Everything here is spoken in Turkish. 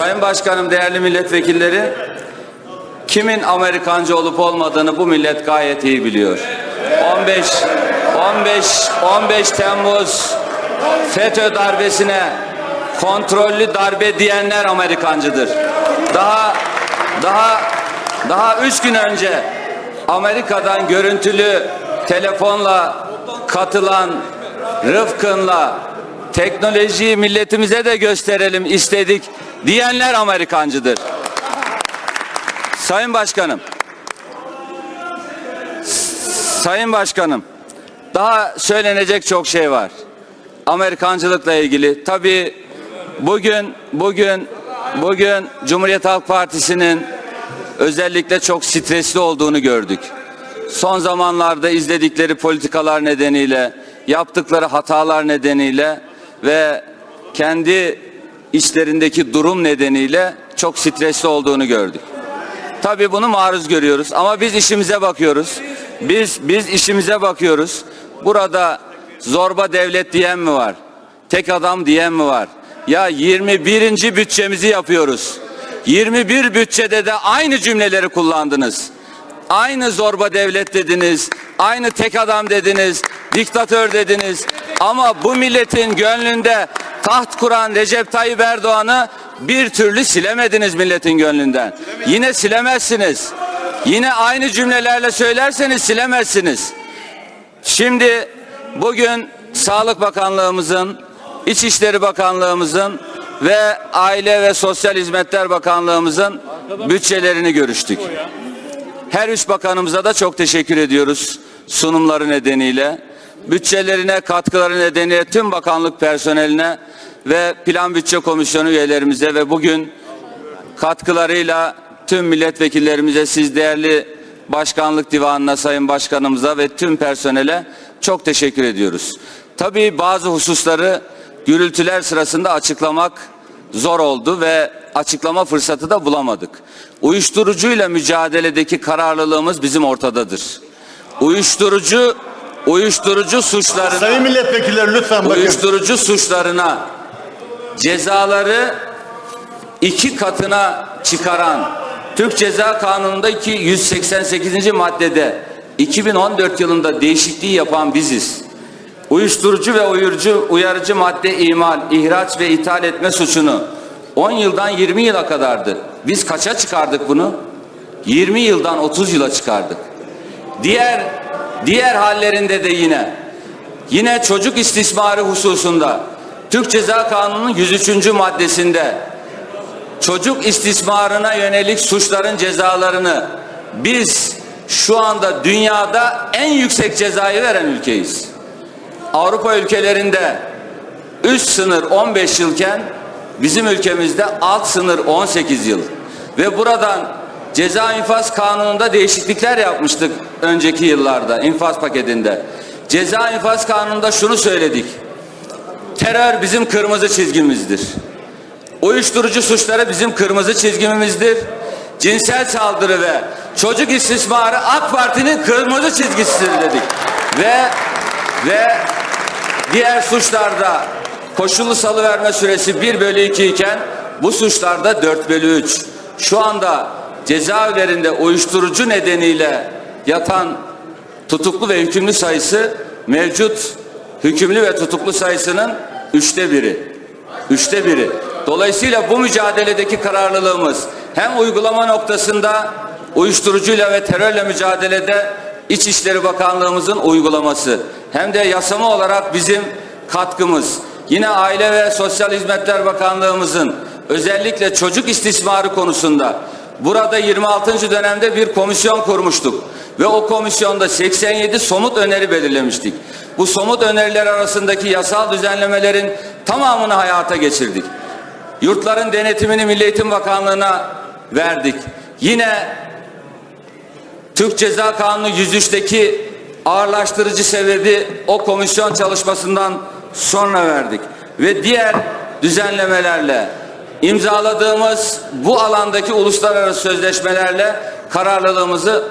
Sayın Başkanım, değerli milletvekilleri, kimin Amerikancı olup olmadığını bu millet gayet iyi biliyor. 15 15 15 Temmuz FETÖ darbesine kontrollü darbe diyenler Amerikancıdır. Daha daha daha üç gün önce Amerika'dan görüntülü telefonla katılan Rıfkın'la teknolojiyi milletimize de gösterelim istedik diyenler Amerikancıdır. Sayın Başkanım. Sayın Başkanım. Daha söylenecek çok şey var. Amerikancılıkla ilgili. Tabii bugün bugün bugün Cumhuriyet Halk Partisi'nin özellikle çok stresli olduğunu gördük. Son zamanlarda izledikleri politikalar nedeniyle, yaptıkları hatalar nedeniyle ve kendi içlerindeki durum nedeniyle çok stresli olduğunu gördük. Tabii bunu maruz görüyoruz ama biz işimize bakıyoruz. Biz biz işimize bakıyoruz. Burada zorba devlet diyen mi var? Tek adam diyen mi var? Ya 21. bütçemizi yapıyoruz. 21 bütçede de aynı cümleleri kullandınız. Aynı zorba devlet dediniz. Aynı tek adam dediniz. Diktatör dediniz. Ama bu milletin gönlünde taht kuran Recep Tayyip Erdoğan'ı bir türlü silemediniz milletin gönlünden. Yine silemezsiniz. Yine aynı cümlelerle söylerseniz silemezsiniz. Şimdi bugün Sağlık Bakanlığımızın, İçişleri Bakanlığımızın ve Aile ve Sosyal Hizmetler Bakanlığımızın bütçelerini görüştük. Her üç bakanımıza da çok teşekkür ediyoruz sunumları nedeniyle. Bütçelerine katkıları nedeniyle tüm bakanlık personeline ve Plan Bütçe Komisyonu üyelerimize ve bugün katkılarıyla tüm milletvekillerimize, siz değerli başkanlık divanına, sayın başkanımıza ve tüm personele çok teşekkür ediyoruz. Tabii bazı hususları gürültüler sırasında açıklamak zor oldu ve açıklama fırsatı da bulamadık. Uyuşturucuyla mücadeledeki kararlılığımız bizim ortadadır. Uyuşturucu uyuşturucu suçlarına Sayın milletvekilleri lütfen bakın. uyuşturucu suçlarına cezaları iki katına çıkaran Türk Ceza Kanunu'ndaki 188. maddede 2014 yılında değişikliği yapan biziz. Uyuşturucu ve uyarıcı, uyarıcı madde imal, ihraç ve ithal etme suçunu 10 yıldan 20 yıla kadardı. Biz kaça çıkardık bunu? 20 yıldan 30 yıla çıkardık. Diğer diğer hallerinde de yine yine çocuk istismarı hususunda Türk Ceza Kanunu'nun 103. maddesinde çocuk istismarına yönelik suçların cezalarını biz şu anda dünyada en yüksek cezayı veren ülkeyiz. Avrupa ülkelerinde üst sınır 15 yılken bizim ülkemizde alt sınır 18 yıl. Ve buradan ceza infaz kanununda değişiklikler yapmıştık önceki yıllarda infaz paketinde. Ceza infaz kanununda şunu söyledik. Terör bizim kırmızı çizgimizdir. Uyuşturucu suçları bizim kırmızı çizgimizdir. Cinsel saldırı ve çocuk istismarı AK Parti'nin kırmızı çizgisidir dedik. Ve ve diğer suçlarda koşullu salıverme süresi 1 bölü 2 iken bu suçlarda 4 bölü 3. Şu anda cezaevlerinde uyuşturucu nedeniyle yatan tutuklu ve hükümlü sayısı mevcut hükümlü ve tutuklu sayısının üçte biri. Üçte biri. Dolayısıyla bu mücadeledeki kararlılığımız hem uygulama noktasında uyuşturucuyla ve terörle mücadelede İçişleri Bakanlığımızın uygulaması hem de yasama olarak bizim katkımız. Yine Aile ve Sosyal Hizmetler Bakanlığımızın özellikle çocuk istismarı konusunda burada 26. dönemde bir komisyon kurmuştuk ve o komisyonda 87 somut öneri belirlemiştik. Bu somut öneriler arasındaki yasal düzenlemelerin tamamını hayata geçirdik. Yurtların denetimini Milli Eğitim Bakanlığı'na verdik. Yine Türk Ceza Kanunu 103'teki ağırlaştırıcı sebebi o komisyon çalışmasından sonra verdik. Ve diğer düzenlemelerle imzaladığımız bu alandaki uluslararası sözleşmelerle kararlılığımızı